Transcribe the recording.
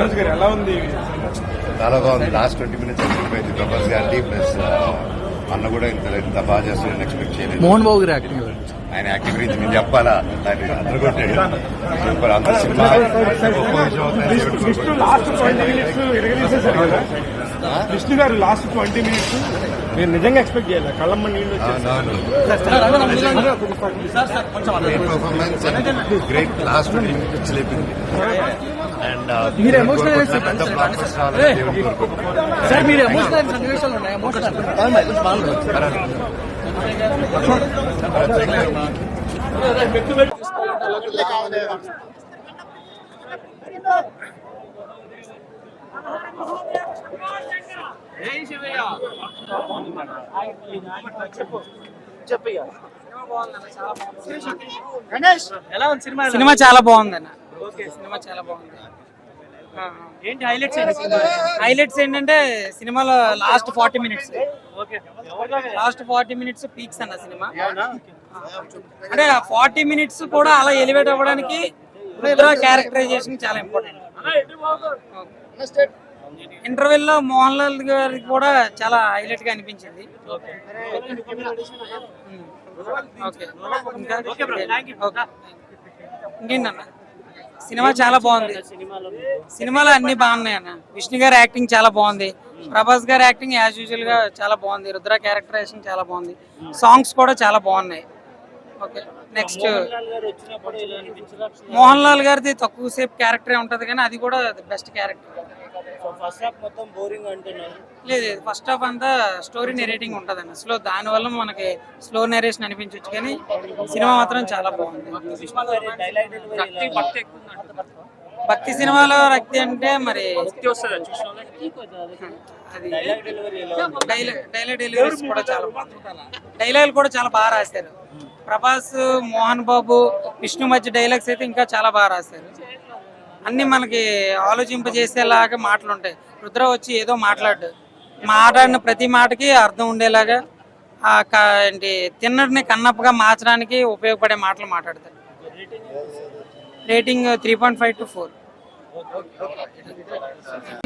రాజు గారు ఎలా ఉంది చాలా బాగుంది లాస్ట్ ట్వంటీ మినిట్స్ అయిపోయింది ప్రభాస్ గారిది ప్లస్ అన్న కూడా ఇంత ఇంత బాగా చేస్తారని ఎక్స్పెక్ట్ చేయలేదు మోహన్ బాబు గారి యాక్టింగ్ ఆయన యాక్టింగ్ గురించి నేను చెప్పాలా దాన్ని అందరూ కొట్టాడు సూపర్ అంత సినిమా విష్ణు గారు లాస్ట్ ట్వంటీ మినిట్స్ నేను నిజంగా ఎక్స్పెక్ట్ చేయలేదు కళ్ళమ్మ నీళ్ళు great performance great last twenty minutes లేపింది అండ్ మీరు emotional గా పెద్ద బ్లాక్ సార్ మీరు ఎమోషనల్ సన్నివేశాలు ఉన్నాయి? ఎమోషనల్ సినిమా చాలా బాగుంది అన్న సినిమా చాలా బాగుంది. ఏంటి హైలైట్స్ హైలైట్స్ ఏంటంటే సినిమాలో last forty minutes last forty minutes peaks అన్న సినిమా. అంటే ఫార్టీ మినిట్స్ కూడా అలా ఎలివేట్ అవ్వడానికి క్యారెక్టరైజేషన్ చాలా ఇంపార్టెంట్ ఇంటర్వెల్లో మోహన్ లాల్ గారికి కూడా చాలా హైలైట్గా అనిపించింది. ఓకే. ఓకే. ఇంకేంటన్న సినిమా చాలా బాగుంది. సినిమాలో అన్ని బాగున్నాయి అన్న. విష్ణు గారి యాక్టింగ్ చాలా బాగుంది. ప్రభాస్ గారి యాక్టింగ్ యాజ్ యూజువల్గా చాలా బాగుంది. రుద్ర క్యారెక్టరైజేషన్ చాలా బాగుంది. సాంగ్స్ కూడా చాలా బాగున్నాయి. ఓకే నెక్స్ట్ మోహన్ లాల్ గారిది తక్కువ సేపు క్యారెక్టరే ఉంటది కానీ అది కూడా బెస్ట్ క్యారెక్టర్ ఫస్ట్ హాఫ్ మొత్తం బోరింగ్ అంటున్నారు. లేదు ఫస్ట్ హాఫ్ అంతా స్టోరీ నెరేటింగ్ ఉంటుంది అన్న స్లో దానివల్ల మనకి స్లో నెరేషన్ అనిపించవచ్చు కానీ సినిమా మాత్రం చాలా బాగుంది. భక్తి సినిమాలో రక్తి అంటే మరి అది డైలాగ్ డైలాగ్ డెలివరీస్ కూడా చాలా డైలాగులు కూడా చాలా బాగా రాశారు. ప్రభాస్ మోహన్ బాబు విష్ణు మధ్య డైలాగ్స్ అయితే ఇంకా చాలా బాగా రాశారు. అన్ని మనకి ఆలోచింపజేసేలాగా మాటలు ఉంటాయి రుద్ర వచ్చి ఏదో మాట్లాడు. మాట్లాడిన ప్రతి మాటకి అర్థం ఉండేలాగా ఆ క- ఏంటి తిన్నటిని కన్నప్పగా మార్చడానికి ఉపయోగపడే మాటలు మాట్లాడతారు. Rating three point five to four.